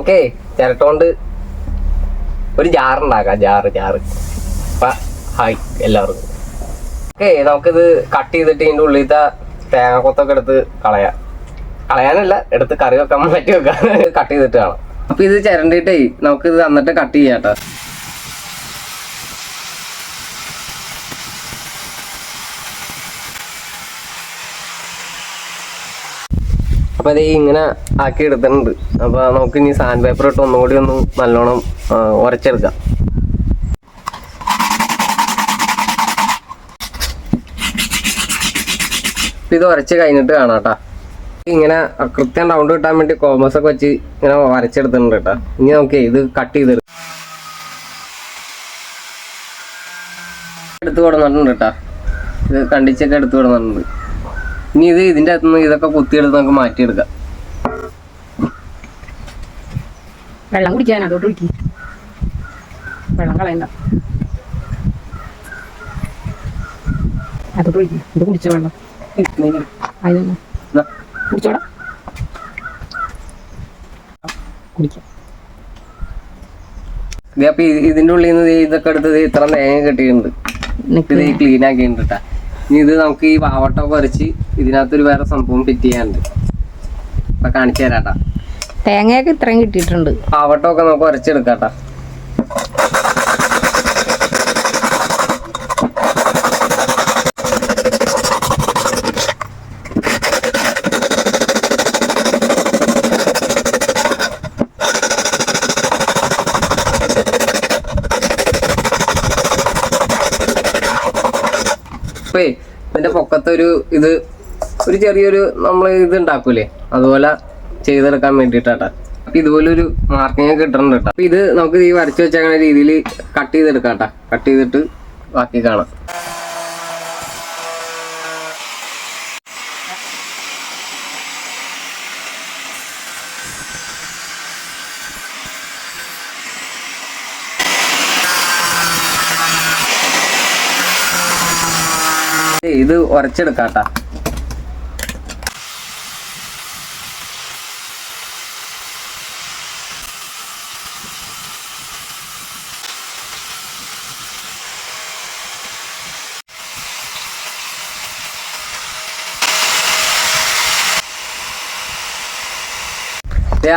Okay ചിരട്ടോണ്ട് ഒരു ജാറുണ്ടാക്കാം ജാറ് ജാറ്. അപ്പൊ ഹായ് എല്ലാവർക്കും. ഓക്കെ നമുക്കിത് കട്ട് ചെയ്തിട്ട് ഇതിന്റെ ഉള്ളിലത്തെ തേങ്ങ കൊത്തൊക്കെ എടുത്ത് കളയാം. കളയാനല്ല എടുത്ത് കറി വെക്കാൻ മാറ്റി വെക്കാം. കട്ട് ചെയ്തിട്ട് കാണാം അപ്പൊ ഇത് ചിരണ്ടിട്ടേ നമുക്കിത് തന്നിട്ട് കട്ട് ചെയ്യാട്ടോ അപ്പൊ അത് ഇങ്ങനെ ആക്കി എടുത്തിട്ടുണ്ട്. അപ്പോൾ നമുക്ക് ഇനി സാൻഡ് പേപ്പർ ഇട്ട് ഒന്നും കൂടി ഒന്ന് നല്ലോണം ഉരച്ചെടുക്കാം. ഇത് ഉരച്ച് കഴിഞ്ഞിട്ട് കാണാം കേട്ടോ ഇങ്ങനെ കൃത്യം റൗണ്ട് കിട്ടാൻ വേണ്ടി കോമേഴ്സ് ഒക്കെ വെച്ച് ഇങ്ങനെ വരച്ചെടുത്തിട്ടുണ്ട് കേട്ടോ ഇനി നമുക്ക് ഇത് കട്ട് ചെയ്തെടുക്കാം. എടുത്തു കൊടുന്നിട്ടുണ്ട് കേട്ടോ ഇത് കണ്ടിച്ചൊക്കെ എടുത്തു കൊടുത്തിട്ടുണ്ട് ഇനി ഇത് ഇതിന്റെ അകത്തുനിന്ന് ഇതൊക്കെ കുത്തിയെടുത്ത് നമുക്ക് മാറ്റിയെടുക്കാം. വെള്ളം കുടിക്കാൻ അതോട്ട് കുടിക്കും. വെള്ളം കളയണ്ട. അതോട്ട് കുടിക്കും. ഇത് കുടിച്ച വെള്ളം. കുടിച്ചോടാ. കുടിക്കാം. അപ്പൊ ഇതിന്റെ ഉള്ളിൽ നിന്ന് ഇതൊക്കെ എടുത്തത് ഇത്ര തേങ്ങ കെട്ടിയിട്ടുണ്ട്. ഇത് ക്ലീൻ ആക്കിയിട്ടുണ്ട് ഇനി ഇത് നമുക്ക് ഈ വാവട്ടൊക്കെ പറിച്ച് ഇതിനകത്തൊരു വേറെ സംഭവം ഫിറ്റ് ചെയ്യാനുണ്ട്. അപ്പൊ കാണിച്ചു തരാട്ടാ. തേങ്ങയൊക്കെ ഇത്രയും കിട്ടിയിട്ടുണ്ട്. പാവട്ടമൊക്കെ നമുക്ക് വരച്ചെടുക്കാട്ടാ ഇപ്പേ ഇതിന്റെ പൊക്കത്തൊരു ഇത് ഒരു ചെറിയൊരു നമ്മൾ ഇത് ഉണ്ടാക്കൂലേ? അതുപോലെ ചെയ്തെടുക്കാൻ വേണ്ടിയിട്ടാട്ടാ. അപ്പൊ ഇതുപോലെ ഒരു മാർക്കിങ് കിട്ടുന്നുണ്ട് കേട്ടോ അപ്പൊ ഇത് നമുക്ക് ഈ വരച്ചു വെച്ചേക്കുന്ന രീതിയിൽ കട്ട് ചെയ്തെടുക്കാം കേട്ടോ കട്ട് ചെയ്തിട്ട് ബാക്കി കാണാം. ഇത് ഉരച്ചെടുക്കാട്ടാ.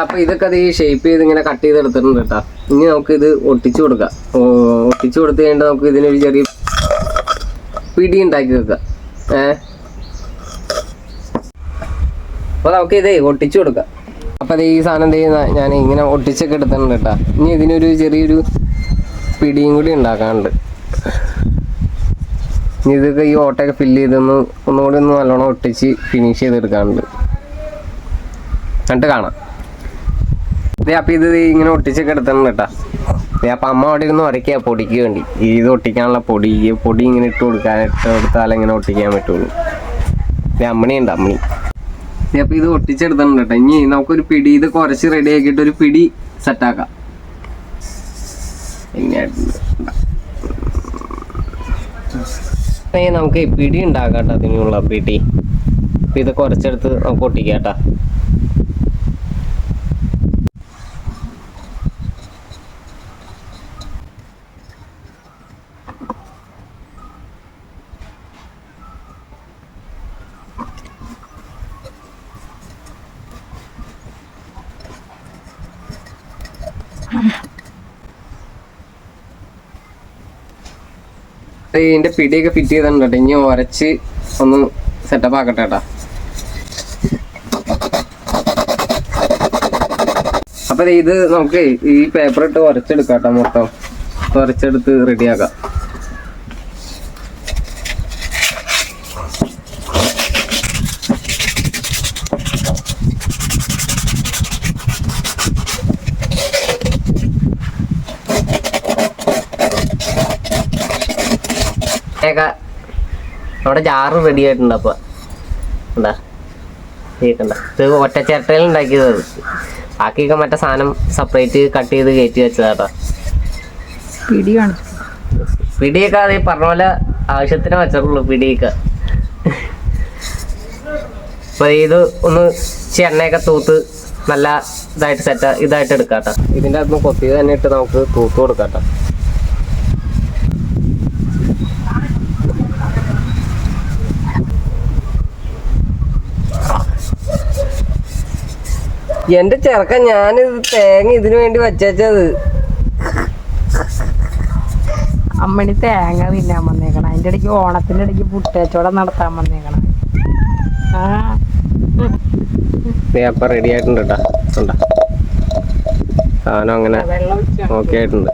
അപ്പൊ ഇതൊക്കെ അത് ഈ ഷേപ്പ് ചെയ്ത് ഇങ്ങനെ കട്ട് ചെയ്ത് എടുത്തിട്ടുണ്ട് കേട്ടാ ഇനി നമുക്ക് ഇത് ഒട്ടിച്ചു കൊടുക്കാം. ഒട്ടിച്ചു കൊടുത്തു കഴിഞ്ഞാൽ നമുക്ക് ഇതിനൊരു ചെറിയ പിടി ഉണ്ടാക്കി വെക്ക. ഏ? അപ്പൊ നമുക്ക് ഇതേ ഒട്ടിച്ചു കൊടുക്കാം. അപ്പൊ ഈ സാധനം എന്ത് ചെയ്യുന്ന ഞാൻ ഇങ്ങനെ ഒട്ടിച്ചൊക്കെ എടുത്തിട്ടുണ്ട് കേട്ടാ. ഇനി ഇതിനൊരു ചെറിയൊരു പിടിയും കൂടി ഉണ്ടാക്കാനുണ്ട്. ഇനി ഇതൊക്കെ ഈ ഓട്ടയൊക്കെ ഫില്ല് ചെയ്തൊന്ന് ഒന്നുകൂടി ഒന്ന് നല്ലോണം ഒട്ടിച്ച് ഫിനിഷ് ചെയ്തെടുക്കാനുണ്ട്. എന്നിട്ട് കാണാം. ദേ അപ്പൊ ഇത് ഇങ്ങനെ ഒട്ടിച്ചൊക്കെ എടുത്തിട്ടുണ്ട് കേട്ടാ. അപ്പൊ അമ്മ അവിടെ ഇരുന്ന് ഉരയ്ക്കുക പൊടിക്ക് വേണ്ടി. ഈ ഇത് ഒട്ടിക്കാനുള്ള പൊടി പൊടി ഇങ്ങനെ ഇട്ട് കൊടുക്കാൻ ഇട്ട് കൊടുത്താലേ ഇങ്ങനെ ഒട്ടിക്കാൻ പറ്റുള്ളൂ. അമ്മണി ഉണ്ട് അമ്മണി. അപ്പം ഇത് ഒട്ടിച്ചെടുത്തിട്ടുണ്ട് കേട്ടോ. ഇനി നമുക്കൊരു പിടി ഇത് കുറച്ച് റെഡി ആക്കിയിട്ട് ഒരു പിടി സെറ്റാക്കാം നമുക്ക് പിടി ഉണ്ടാക്കാം കേട്ടോ അതിനുള്ള പിടി. ഇത് കുറച്ചെടുത്ത് നമുക്ക് ഒട്ടിക്കാം കേട്ടോ. ഇതിന്റെ പിടിയൊക്കെ ഫിറ്റ് ചെയ്തിട്ടുണ്ട്. ഇനി ഉരച്ച് ഒന്ന് സെറ്റപ്പ് ആക്കട്ടെ കേട്ടാ അപ്പൊ ഇത് നമുക്ക് ഈ പേപ്പർ ഇട്ട് ഉരച്ചെടുക്കാം കേട്ടോ മൊത്തം. ഉരച്ചെടുത്ത് റെഡിയാക്കാം നമ്മുടെ ജാറ് റെഡി ആയിട്ടുണ്ട് അപ്പൊ. എന്താ കേൾക്കണ്ട ഇത് ഒറ്റ ചിരട്ടയിൽ ഉണ്ടാക്കിയത് ബാക്കിയൊക്കെ മറ്റേ സാധനം സെപ്പറേറ്റ് കട്ട് ചെയ്ത് കയറ്റി വെച്ചതാട്ടോ. പിടി കാണിച്ചു പിടിയൊക്കെ അത് പറഞ്ഞ പോലെ ആവശ്യത്തിന് വെച്ചിട്ടുള്ളൂ പിടിയൊക്കെ. അപ്പൊ ഇത് ഒന്ന് ചെണ്ണയൊക്കെ തൂത്ത് നല്ല ഇതായിട്ട് സെറ്റ് ഇതായിട്ട് എടുക്കാട്ടോ. ഇതിന്റെ അകത്ത് കൊത്തി തന്നെ ഇട്ട് നമുക്ക് തൂത്ത് കൊടുക്കാട്ടോ. എന്റെ ചെറുക്കൻ ഞാനിത് തേങ്ങ ഇതിനു വേണ്ടി വച്ചത് അമ്മണി തേങ്ങ തിന്നാൻ വന്നേക്കണം. അതിന്റെ ഇടയ്ക്ക് ഓണത്തിന്റെ ഇടയ്ക്ക് പുട്ടേച്ചോടം നടത്താൻ വന്നേക്കണം. ആ. പേപ്പർ റെഡി ആയിട്ടുണ്ട് കേട്ടാ സാധനം അങ്ങനെ ഓക്കെ ആയിട്ടുണ്ട്.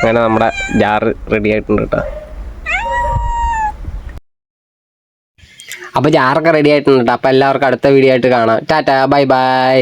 അങ്ങനെ നമ്മുടെ ജാറ് റെഡി ആയിട്ടുണ്ട് കേട്ടോ അപ്പോൾ ജാറൊക്കെ റെഡി ആയിട്ടുണ്ട് കേട്ടോ അപ്പൊ എല്ലാവർക്കും അടുത്ത വീഡിയോ ആയിട്ട് കാണാം. Tata bye bye